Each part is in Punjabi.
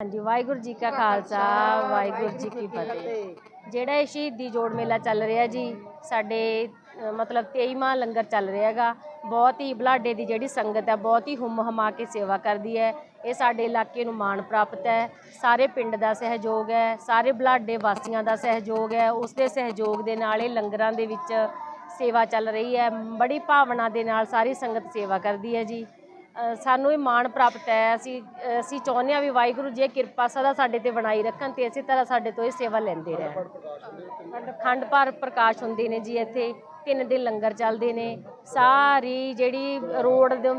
ਹਾਂਜੀ, ਵਾਹਿਗੁਰੂ ਜੀ ਕਾ ਖਾਲਸਾ, ਵਾਹਿਗੁਰੂ ਜੀ ਕੀ ਫਤਿਹ। ਜਿਹੜਾ ਇਹ ਸ਼ਹੀਦੀ ਜੋੜ ਮੇਲਾ ਚੱਲ ਰਿਹਾ ਜੀ, ਸਾਡੇ ਮਤਲਬ 23ਵਾਂ ਲੰਗਰ ਚੱਲ ਰਿਹਾ ਹੈਗਾ, ਬਹੁਤ ਹੀ ਬਲਾਡੇ ਦੀ ਜਿਹੜੀ ਸੰਗਤ ਹੈ, ਬਹੁਤ ਹੀ ਹੁਮ ਹਮਾ ਕੇ ਸੇਵਾ ਕਰਦੀ ਹੈ। ਇਹ ਸਾਡੇ ਇਲਾਕੇ ਨੂੰ ਮਾਣ ਪ੍ਰਾਪਤ ਹੈ। ਸਾਰੇ ਪਿੰਡ ਦਾ ਸਹਿਯੋਗ ਹੈ, ਸਾਰੇ ਬਲਾਡੇ ਵਾਸੀਆਂ ਦਾ ਸਹਿਯੋਗ ਹੈ। ਉਸ ਦੇ ਸਹਿਯੋਗ ਦੇ ਨਾਲ ਇਹ ਲੰਗਰਾਂ ਦੇ ਵਿੱਚ ਸੇਵਾ ਚੱਲ ਰਹੀ ਹੈ। ਬੜੀ ਭਾਵਨਾ ਦੇ ਨਾਲ ਸਾਰੀ ਸੰਗਤ ਸੇਵਾ ਕਰਦੀ ਹੈ ਜੀ। ਸਾਨੂੰ ਇਹ ਮਾਣ ਪ੍ਰਾਪਤ ਹੈ। ਅਸੀਂ ਅਸੀਂ ਚਾਹੁੰਦੇ ਹਾਂ ਵੀ ਵਾਹਿਗੁਰੂ ਜੀ ਇਹ ਕਿਰਪਾ ਸਦਾ ਸਾਡੇ ਤੇ ਬਣਾਈ ਰੱਖਣ ਤੇ ਇਸੇ ਤਰ੍ਹਾਂ ਸਾਡੇ ਤੋਂ ਇਹ ਸੇਵਾ ਲੈਂਦੇ ਰਹਿਣ। ਖੰਡ ਪਾਰ ਪ੍ਰਕਾਸ਼ ਹੁੰਦੇ ਨੇ ਜੀ ਇੱਥੇ। ਤਿੰਨ ਦਿਨ ਲੰਗਰ ਚੱਲਦੇ ਨੇ। ਸਾਰੀ ਜਿਹੜੀ ਰੋਡ ਦੇ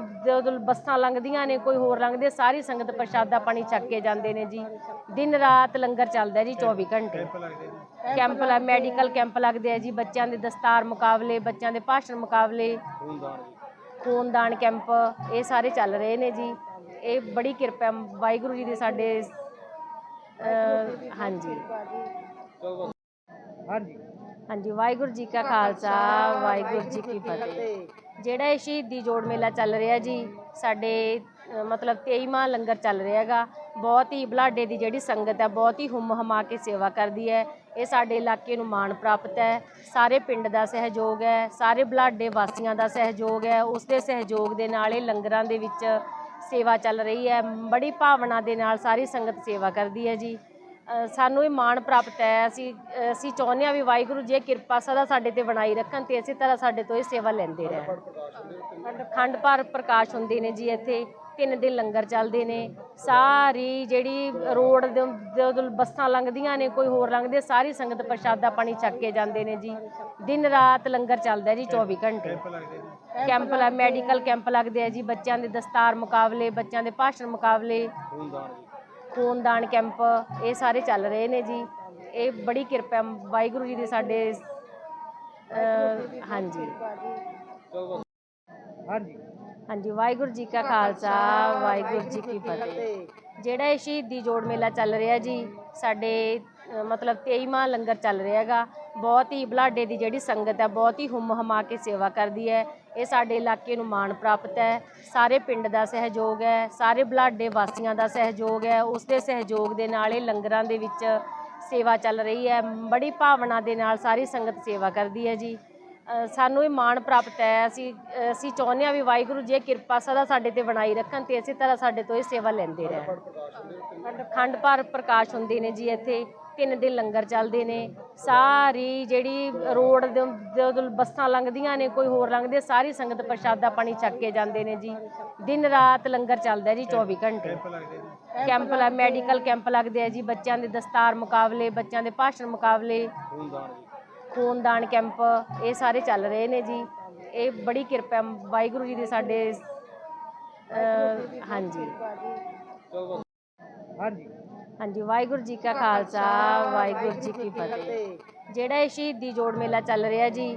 ਬੱਸਾਂ ਲੰਘਦੀਆਂ ਨੇ, ਕੋਈ ਹੋਰ ਲੰਘਦੇ, ਸਾਰੀ ਸੰਗਤ ਪ੍ਰਸ਼ਾਦਾ ਪਾਣੀ ਛੱਕ ਕੇ ਜਾਂਦੇ ਨੇ ਜੀ। ਦਿਨ ਰਾਤ ਲੰਗਰ ਚੱਲਦਾ ਜੀ 24 ਘੰਟੇ। ਕੈਂਪ ਲ, ਮੈਡੀਕਲ ਕੈਂਪ ਲੱਗਦੇ ਆ ਜੀ, ਬੱਚਿਆਂ ਦੇ ਦਸਤਾਰ ਮੁਕਾਬਲੇ, ਬੱਚਿਆਂ ਦੇ ਭਾਸ਼ਣ ਮੁਕਾਬਲੇ। ਖੂਨਦਾਨ ਕੈਂਪ ਇਹ ਸਾਰੇ ਚੱਲ ਰਹੇ ਨੇ ਜੀ। ਇਹ ਬੜੀ ਕਿਰਪਾ ਵਾਹਿਗੁਰੂ ਜੀ ਦੀ ਸਾਡੇ ਹਾਂਜੀ। ਹਾਂਜੀ। ਹਾਂਜੀ ਵਾਹਿਗੁਰੂ ਜੀ ਕਾ ਖਾਲਸਾ ਵਾਹਿਗੁਰੂ ਜੀ ਕੀ ਫਤਿਹ। ਜਿਹੜਾ ਇਹ ਸ਼ਹੀਦੀ ਜੋੜ ਮੇਲਾ ਚੱਲ ਰਿਹਾ ਜੀ ਸਾਡੇ ਮਤਲਬ 23ਵਾਂ ਲੰਗਰ ਚੱਲ ਰਿਹਾ ਹੈਗਾ। ਬਹੁਤ ਹੀ ਬਲਾਡੇ ਦੀ ਜਿਹੜੀ ਸੰਗਤ ਹੈ, ਬਹੁਤ ਹੀ ਹੁਮ ਹਮਾ ਕੇ ਸੇਵਾ ਕਰਦੀ ਹੈ। ਇਹ ਸਾਡੇ ਇਲਾਕੇ ਨੂੰ ਮਾਣ ਪ੍ਰਾਪਤ ਹੈ। ਸਾਰੇ ਪਿੰਡ ਦਾ ਸਹਿਯੋਗ ਹੈ, ਸਾਰੇ ਬਲਾਡੇ ਵਾਸੀਆਂ ਦਾ ਸਹਿਯੋਗ ਹੈ। ਉਸ ਦੇ ਸਹਿਯੋਗ ਦੇ ਨਾਲ ਇਹ ਲੰਗਰਾਂ ਦੇ ਵਿੱਚ ਸੇਵਾ ਚੱਲ ਰਹੀ ਹੈ। ਬੜੀ ਭਾਵਨਾ ਦੇ ਨਾਲ ਸਾਰੀ ਸੰਗਤ ਸੇਵਾ ਕਰਦੀ ਹੈ ਜੀ। ਸਾਨੂੰ ਇਹ ਮਾਣ ਪ੍ਰਾਪਤ ਹੈ। ਅਸੀਂ ਅਸੀਂ ਚਾਹੁੰਦੇ ਹਾਂ ਵੀ ਵਾਹਿਗੁਰੂ ਜੀ ਇਹ ਕਿਰਪਾ ਸਦਾ ਸਾਡੇ ਤੇ ਬਣਾਈ ਰੱਖਣ ਤੇ ਇਸੇ ਤਰ੍ਹਾਂ ਸਾਡੇ ਤੋਂ ਇਹ ਸੇਵਾ ਲੈਂਦੇ ਰਹਿਣ। ਖੰਡ ਪਾਰ ਪ੍ਰਕਾਸ਼ ਹੁੰਦੇ ਨੇ ਜੀ ਇੱਥੇ। ਤਿੰਨ ਦਿਨ ਲੰਗਰ ਚੱਲਦੇ ਨੇ ਸਾਰੀ ਜਿਹੜੀ ਰੋਡ ਦੇ ਜਦੋਂ ਬੱਸਾਂ ਲੰਘਦੀਆਂ ਨੇ ਕੋਈ ਹੋਰ ਲੰਘਦੇ ਸਾਰੀ ਸੰਗਤ ਪ੍ਰਸ਼ਾਦਾ ਪਾਣੀ ਛੱਕ ਕੇ ਜਾਂਦੇ ਨੇ ਜੀ। ਦਿਨ ਰਾਤ ਲੰਗਰ ਚੱਲਦਾ ਜੀ 24 ਘੰਟੇ। ਕੈਂਪ ਲ ਮੈਡੀਕਲ ਕੈਂਪ ਲੱਗਦੇ ਆ ਜੀ ਬੱਚਿਆਂ ਦੇ ਦਸਤਾਰ ਮੁਕਾਬਲੇ ਬੱਚਿਆਂ ਦੇ ਭਾਸ਼ਣ ਮੁਕਾਬਲੇ। ਖੂਨਦਾਨ ਕੈਂਪ ਇਹ ਸਾਰੇ ਚੱਲ ਰਹੇ ਨੇ ਜੀ। ਇਹ ਬੜੀ ਕਿਰਪਾ ਵਾਹਿਗੁਰੂ ਜੀ ਦੀ ਸਾਡੇ ਹਾਂਜੀ। ਹਾਂਜੀ। ਹਾਂਜੀ, ਵਾਹਿਗੁਰੂ ਜੀ ਕਾ ਖਾਲਸਾ, ਵਾਹਿਗੁਰੂ ਜੀ ਕੀ ਫਤਿਹ। ਜਿਹੜਾ ਇਹ ਸ਼ਹੀਦੀ ਜੋੜ ਮੇਲਾ ਚੱਲ ਰਿਹਾ ਜੀ, ਸਾਡੇ ਮਤਲਬ 23ਵਾਂ ਲੰਗਰ ਚੱਲ ਰਿਹਾ ਹੈਗਾ, ਬਹੁਤ ਹੀ ਬਲਾਡੇ ਦੀ ਜਿਹੜੀ ਸੰਗਤ ਹੈ, ਬਹੁਤ ਹੀ ਹੁਮ ਹਮਾ ਕੇ ਸੇਵਾ ਕਰਦੀ ਹੈ। ਇਹ ਸਾਡੇ ਇਲਾਕੇ ਨੂੰ ਮਾਣ ਪ੍ਰਾਪਤ ਹੈ, ਸਾਰੇ ਪਿੰਡ ਦਾ ਸਹਿਯੋਗ ਹੈ, ਸਾਰੇ ਬਲਾਡੇ ਵਾਸੀਆਂ ਦਾ ਸਹਿਯੋਗ ਹੈ, ਉਸ ਦੇ ਸਹਿਯੋਗ ਦੇ ਨਾਲ ਇਹ ਲੰਗਰਾਂ ਦੇ ਵਿੱਚ ਸੇਵਾ ਚੱਲ ਰਹੀ ਹੈ। ਬੜੀ ਭਾਵਨਾ ਦੇ ਨਾਲ ਸਾਰੀ ਸੰਗਤ ਸੇਵਾ ਕਰਦੀ ਹੈ ਜੀ। ਸਾਨੂੰ ਇਹ ਮਾਣ ਪ੍ਰਾਪਤ ਹੈ। ਅਸੀਂ ਅਸੀਂ ਚਾਹੁੰਦੇ ਹਾਂ ਵੀ ਵਾਹਿਗੁਰੂ ਜੀ ਇਹ ਕਿਰਪਾ ਸਦਾ ਸਾਡੇ ਤੇ ਬਣਾਈ ਰੱਖਣ ਤੇ ਇਸੇ ਤਰ੍ਹਾਂ ਸਾਡੇ ਤੋਂ ਇਹ ਸੇਵਾ ਲੈਂਦੇ ਰਹਿਣ। ਖੰਡ ਪਾਰ ਪ੍ਰਕਾਸ਼ ਹੁੰਦੇ ਨੇ ਜੀ ਇੱਥੇ। ਤਿੰਨ ਦਿਨ ਲੰਗਰ ਚੱਲਦੇ ਨੇ। ਸਾਰੀ ਜਿਹੜੀ ਰੋਡ ਦੇ ਬੱਸਾਂ ਲੰਘਦੀਆਂ ਨੇ, ਕੋਈ ਹੋਰ ਲੰਘਦੇ, ਸਾਰੀ ਸੰਗਤ ਪ੍ਰਸ਼ਾਦਾ ਪਾਣੀ ਛੱਕ ਕੇ ਜਾਂਦੇ ਨੇ ਜੀ। ਦਿਨ ਰਾਤ ਲੰਗਰ ਚੱਲਦਾ ਜੀ 24 ਘੰਟੇ। ਕੈਂਪ ਲ, ਮੈਡੀਕਲ ਕੈਂਪ ਲੱਗਦੇ ਆ ਜੀ। ਬੱਚਿਆਂ ਦੇ ਦਸਤਾਰ ਮੁਕਾਬਲੇ, ਬੱਚਿਆਂ ਦੇ ਭਾਸ਼ਣ ਮੁਕਾਬਲੇ। ਖੂਨਦਾਨ ਕੈਂਪ ਇਹ ਸਾਰੇ ਚੱਲ ਰਹੇ ਨੇ ਜੀ। ਇਹ ਬੜੀ ਕਿਰਪਾ ਵਾਹਿਗੁਰੂ ਜੀ ਦੀ ਸਾਡੇ ਹਾਂਜੀ। ਹਾਂਜੀ। ਹਾਂਜੀ ਵਾਹਿਗੁਰੂ ਜੀ ਕਾ ਖਾਲਸਾ ਵਾਹਿਗੁਰੂ ਜੀ ਕੀ ਫਤਿਹ। ਜਿਹੜਾ ਇਹ ਸ਼ਹੀਦੀ ਜੋੜ ਮੇਲਾ ਚੱਲ ਰਿਹਾ ਜੀ।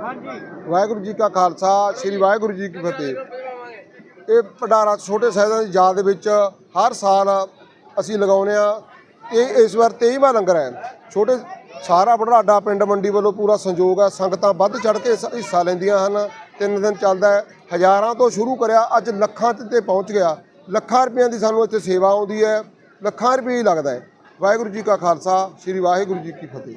ਹਾਂਜੀ। ਵਾਹਿਗੁਰੂ ਜੀ ਕਾ ਖਾਲਸਾ ਸ੍ਰੀ ਵਾਹਿਗੁਰੂ ਜੀ ਕੀ ਫਤਿਹ। ਇਹ ਭੰਡਾਰਾ ਛੋਟੇ ਸਾਹਿਬਾਂ ਦੀ ਯਾਦ ਦੇ ਵਿੱਚ ਹਰ ਸਾਲ ਅਸੀਂ ਲਗਾਉਂਦੇ ਆ ਇਹ ਇਸ ਵਾਰ 23ਵਾਂ ਲੰਗਰ ਹੈ। ਛੋਟੇ ਸਾਰਾ ਬੜਾਡਾ ਪਿੰਡ ਮੰਡੀ ਵੱਲੋਂ ਪੂਰਾ ਸੰਯੋਗ ਹੈ ਸੰਗਤਾਂ ਵੱਧ ਚੜ ਕੇ ਹਿੱਸਾ- ਲੈਂਦੀਆਂ ਹਨ। ਤਿੰਨ ਦਿਨ ਚੱਲਦਾ ਹੈ। ਹਜ਼ਾਰਾਂ ਤੋਂ ਸ਼ੁਰੂ ਕਰਿਆ। ਅੱਜ ਲੱਖਾਂ ਤੇ ਪਹੁੰਚ ਗਿਆ। ਲੱਖਾਂ ਰੁਪਈਆਂ ਦੀ ਸਾਨੂੰ ਇੱਥੇ ਸੇਵਾ ਆਉਂਦੀ ਹੈ। ਲੱਖਾਂ ਰੁਪਏ ਹੀ ਲੱਗਦਾ ਹੈ। ਵਾਹਿਗੁਰੂ ਜੀ ਕਾ ਖਾਲਸਾ। ਸ੍ਰੀ ਵਾਹਿਗੁਰੂ ਜੀ ਕੀ ਫਤਿਹ।